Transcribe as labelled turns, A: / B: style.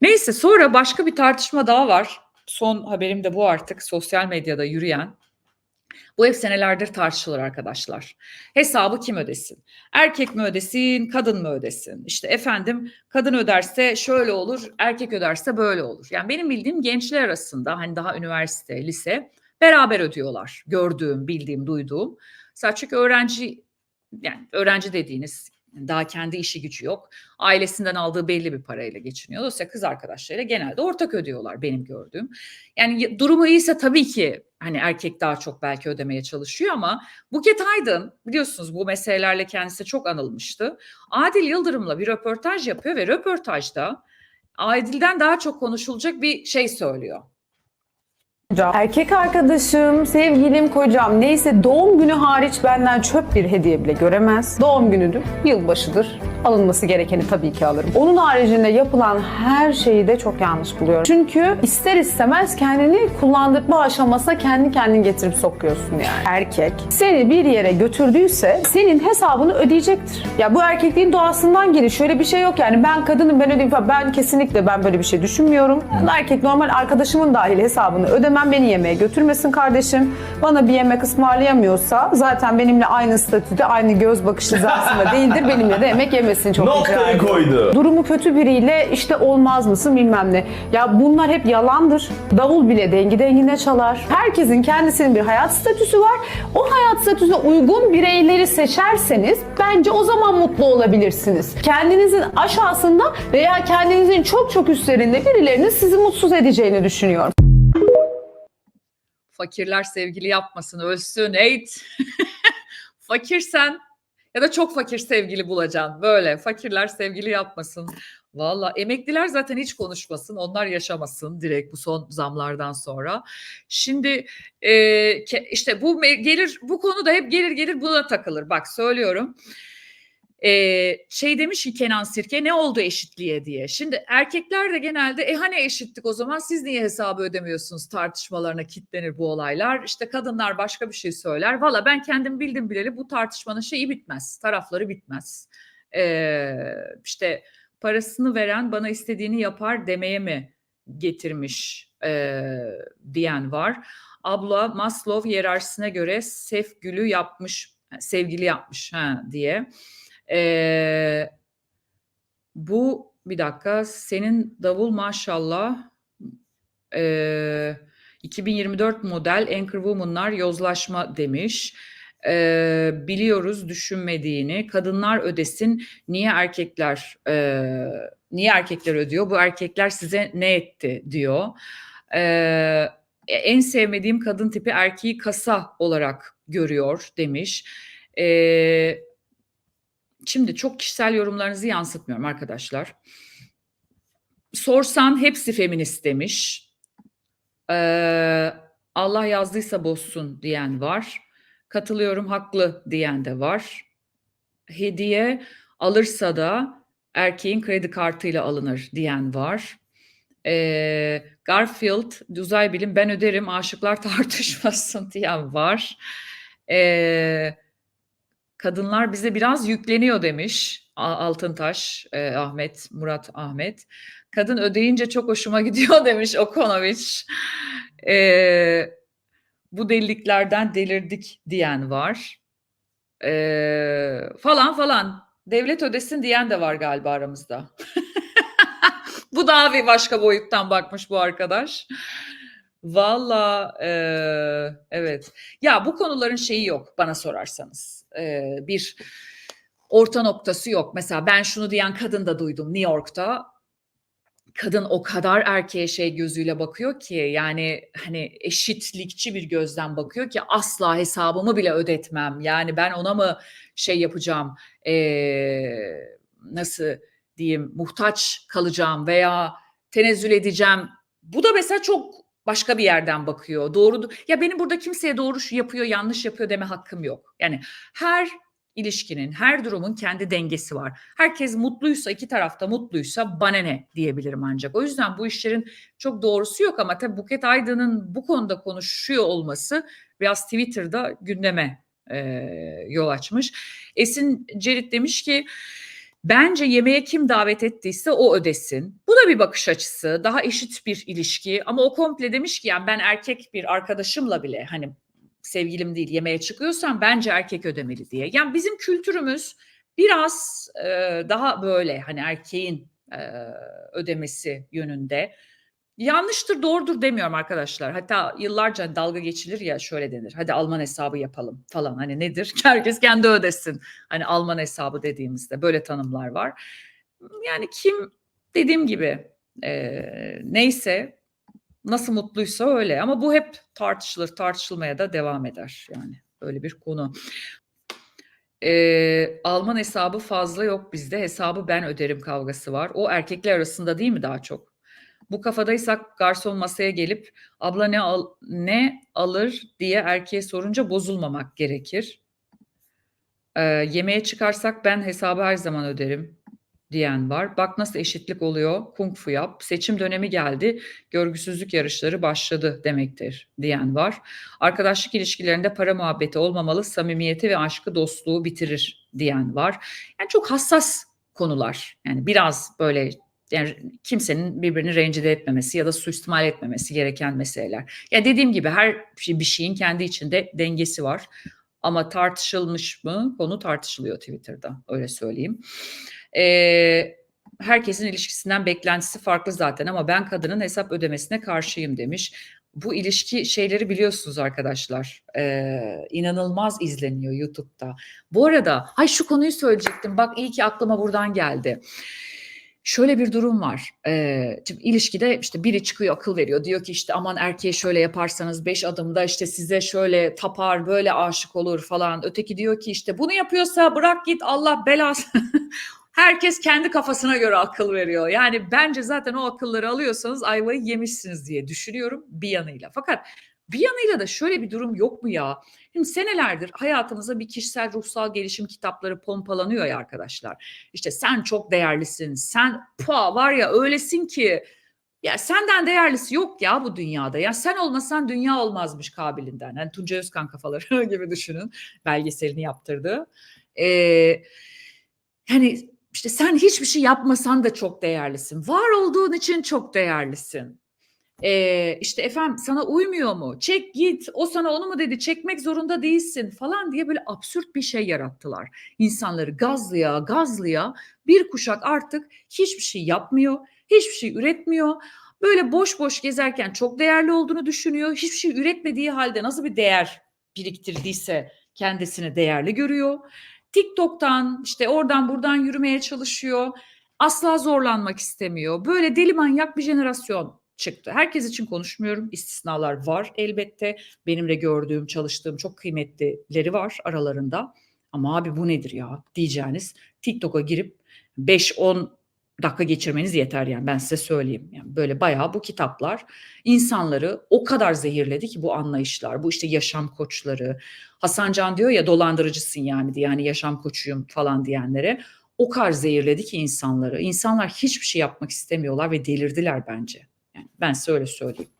A: Neyse sonra başka bir tartışma daha var. Son haberim de bu artık sosyal medyada yürüyen. Bu hep senelerdir tartışılır arkadaşlar. Hesabı kim ödesin? Erkek mi ödesin, kadın mı ödesin? İşte efendim kadın öderse şöyle olur, erkek öderse böyle olur. Yani benim bildiğim gençler arasında hani daha üniversite, lise beraber ödüyorlar. Gördüğüm, bildiğim, duyduğum. Mesela çünkü öğrenci yani öğrenci dediğiniz daha kendi işi gücü yok. Ailesinden aldığı belli bir parayla geçiniyor. Dolayısıyla kız arkadaşlarıyla genelde ortak ödüyorlar benim gördüğüm. Yani durumu iyiyse tabii ki hani erkek daha çok belki ödemeye çalışıyor ama Buket Aydın biliyorsunuz bu meselelerle kendisi çok anılmıştı. Adil Yıldırım'la bir röportaj yapıyor ve röportajda Adil'den daha çok konuşulacak bir şey söylüyor.
B: Erkek arkadaşım, sevgilim, kocam neyse doğum günü hariç benden çöp bir hediye bile göremez. Doğum günüdür, yılbaşıdır. Alınması gerekeni tabii ki alırım. Onun haricinde yapılan her şeyi de çok yanlış buluyorum. Çünkü ister istemez kendini kullandırma aşamasına kendi kendini getirip sokuyorsun yani. Erkek seni bir yere götürdüyse senin hesabını ödeyecektir. Ya bu erkekliğin doğasından gelir. Şöyle bir şey yok yani ben kadınım ben ödeyeyim falan. Ben kesinlikle ben böyle bir şey düşünmüyorum. Erkek normal arkadaşımın dahil hesabını ödemem beni yemeğe götürmesin kardeşim. Bana bir yemek ısmarlayamıyorsa zaten benimle aynı statüde aynı göz bakışı hizasında değildir. Benimle de yemek yemesin çok rica
C: Noktayı
B: ediyorum.
C: koydu.
B: Durumu kötü biriyle işte olmaz mısın bilmem ne. Ya bunlar hep yalandır. Davul bile dengi dengine çalar. Herkesin kendisinin bir hayat statüsü var. O hayat statüsüne uygun bireyleri seçerseniz bence o zaman mutlu olabilirsiniz. Kendinizin aşağısında veya kendinizin çok çok üstlerinde birilerinin sizi mutsuz edeceğini düşünüyorum.
A: Fakirler sevgili yapmasın, ölsün, eğit. Fakirsen ya da çok fakir sevgili bulacaksın. Böyle fakirler sevgili yapmasın. Valla emekliler zaten hiç konuşmasın. Onlar yaşamasın direkt bu son zamlardan sonra. Şimdi e, işte bu gelir bu konu da hep gelir gelir buna takılır. Bak söylüyorum. E, şey demiş ki Kenan Sirke ne oldu eşitliğe diye. Şimdi erkekler de genelde e hani eşittik o zaman siz niye hesabı ödemiyorsunuz tartışmalarına kitlenir bu olaylar. İşte kadınlar başka bir şey söyler. Valla ben kendim bildim bileli bu tartışmanın şeyi bitmez. Tarafları bitmez. E, işte parasını veren bana istediğini yapar demeye mi getirmiş e, diyen var. Abla Maslow hiyerarşisine göre sef gülü yapmış, sevgili yapmış ha, diye. E, bu bir dakika senin davul maşallah e, 2024 model Anchorwoman'lar yozlaşma demiş. E, biliyoruz düşünmediğini kadınlar ödesin niye erkekler e, niye erkekler ödüyor bu erkekler size ne etti diyor. E, en sevmediğim kadın tipi erkeği kasa olarak görüyor demiş. E, şimdi çok kişisel yorumlarınızı yansıtmıyorum arkadaşlar. Sorsan hepsi feminist demiş. Ee, Allah yazdıysa bozsun diyen var. Katılıyorum haklı diyen de var. Hediye alırsa da erkeğin kredi kartıyla alınır diyen var. Ee, Garfield uzay bilim ben öderim aşıklar tartışmasın diyen var. Ee, kadınlar bize biraz yükleniyor demiş Altıntaş e, Ahmet Murat Ahmet. Kadın ödeyince çok hoşuma gidiyor demiş Okonoviç. Ee, bu deliliklerden delirdik diyen var. Ee, falan falan. Devlet ödesin diyen de var galiba aramızda. bu daha bir başka boyuttan bakmış bu arkadaş. Valla e, evet. Ya bu konuların şeyi yok bana sorarsanız. E, bir orta noktası yok. Mesela ben şunu diyen kadın da duydum New York'ta. Kadın o kadar erkeğe şey gözüyle bakıyor ki yani hani eşitlikçi bir gözden bakıyor ki asla hesabımı bile ödetmem. Yani ben ona mı şey yapacağım eee, nasıl diyeyim muhtaç kalacağım veya tenezzül edeceğim. Bu da mesela çok başka bir yerden bakıyor. Doğru ya benim burada kimseye doğru yapıyor yanlış yapıyor deme hakkım yok. Yani her ilişkinin, her durumun kendi dengesi var. Herkes mutluysa, iki tarafta mutluysa bana ne diyebilirim ancak. O yüzden bu işlerin çok doğrusu yok ama tabii Buket Aydın'ın bu konuda konuşuyor olması biraz Twitter'da gündeme e, yol açmış. Esin Cerit demiş ki Bence yemeğe kim davet ettiyse o ödesin. Bu da bir bakış açısı. Daha eşit bir ilişki. Ama o komple demiş ki yani ben erkek bir arkadaşımla bile hani sevgilim değil yemeğe çıkıyorsam bence erkek ödemeli diye. Yani bizim kültürümüz biraz e, daha böyle hani erkeğin e, ödemesi yönünde. Yanlıştır doğrudur demiyorum arkadaşlar. Hatta yıllarca dalga geçilir ya şöyle denir. Hadi Alman hesabı yapalım falan. Hani nedir? Herkes kendi ödesin. Hani Alman hesabı dediğimizde böyle tanımlar var. Yani kim dediğim gibi e, neyse nasıl mutluysa öyle. Ama bu hep tartışılır. Tartışılmaya da devam eder. Yani öyle bir konu. Ee, Alman hesabı fazla yok bizde. Hesabı ben öderim kavgası var. O erkekler arasında değil mi daha çok? Bu kafadaysak garson masaya gelip abla ne al ne alır diye erkeğe sorunca bozulmamak gerekir. Ee, yemeğe çıkarsak ben hesabı her zaman öderim diyen var. Bak nasıl eşitlik oluyor. Kung fu yap. Seçim dönemi geldi. Görgüsüzlük yarışları başladı demektir diyen var. Arkadaşlık ilişkilerinde para muhabbeti olmamalı. Samimiyeti ve aşkı dostluğu bitirir diyen var. Yani çok hassas konular. Yani biraz böyle yani kimsenin birbirini rencide etmemesi ya da suistimal etmemesi gereken meseleler. Ya dediğim gibi her şey bir şeyin kendi içinde dengesi var. Ama tartışılmış mı? Konu tartışılıyor Twitter'da. Öyle söyleyeyim. Ee, herkesin ilişkisinden beklentisi farklı zaten ama ben kadının hesap ödemesine karşıyım demiş. Bu ilişki şeyleri biliyorsunuz arkadaşlar. Ee, inanılmaz izleniyor YouTube'da. Bu arada, hay şu konuyu söyleyecektim. Bak iyi ki aklıma buradan geldi. Şöyle bir durum var. Şimdi ilişkide işte biri çıkıyor akıl veriyor. Diyor ki işte aman erkeğe şöyle yaparsanız beş adımda işte size şöyle tapar böyle aşık olur falan. Öteki diyor ki işte bunu yapıyorsa bırak git Allah belası. Herkes kendi kafasına göre akıl veriyor. Yani bence zaten o akılları alıyorsanız ayvayı yemişsiniz diye düşünüyorum bir yanıyla. Fakat bir yanıyla da şöyle bir durum yok mu ya? Şimdi senelerdir hayatımıza bir kişisel ruhsal gelişim kitapları pompalanıyor ya arkadaşlar. İşte sen çok değerlisin, sen pa var ya öylesin ki ya senden değerlisi yok ya bu dünyada. Ya sen olmasan dünya olmazmış kabilinden. Hani Tunca Özkan kafaları gibi düşünün. Belgeselini yaptırdı. Ee, hani işte sen hiçbir şey yapmasan da çok değerlisin. Var olduğun için çok değerlisin. Ee, işte efendim sana uymuyor mu? Çek git. O sana onu mu dedi? Çekmek zorunda değilsin falan diye böyle absürt bir şey yarattılar. İnsanları gazlıya gazlıya bir kuşak artık hiçbir şey yapmıyor. Hiçbir şey üretmiyor. Böyle boş boş gezerken çok değerli olduğunu düşünüyor. Hiçbir şey üretmediği halde nasıl bir değer biriktirdiyse kendisini değerli görüyor. TikTok'tan işte oradan buradan yürümeye çalışıyor. Asla zorlanmak istemiyor. Böyle deli manyak bir jenerasyon çıktı. Herkes için konuşmuyorum. İstisnalar var elbette. Benim de gördüğüm, çalıştığım çok kıymetlileri var aralarında. Ama abi bu nedir ya diyeceğiniz TikTok'a girip 5-10 dakika geçirmeniz yeter yani ben size söyleyeyim. Yani böyle bayağı bu kitaplar insanları o kadar zehirledi ki bu anlayışlar, bu işte yaşam koçları. Hasan Can diyor ya dolandırıcısın yani diye yani yaşam koçuyum falan diyenlere. O kadar zehirledi ki insanları. İnsanlar hiçbir şey yapmak istemiyorlar ve delirdiler bence. Yani ben size öyle söyleyeyim.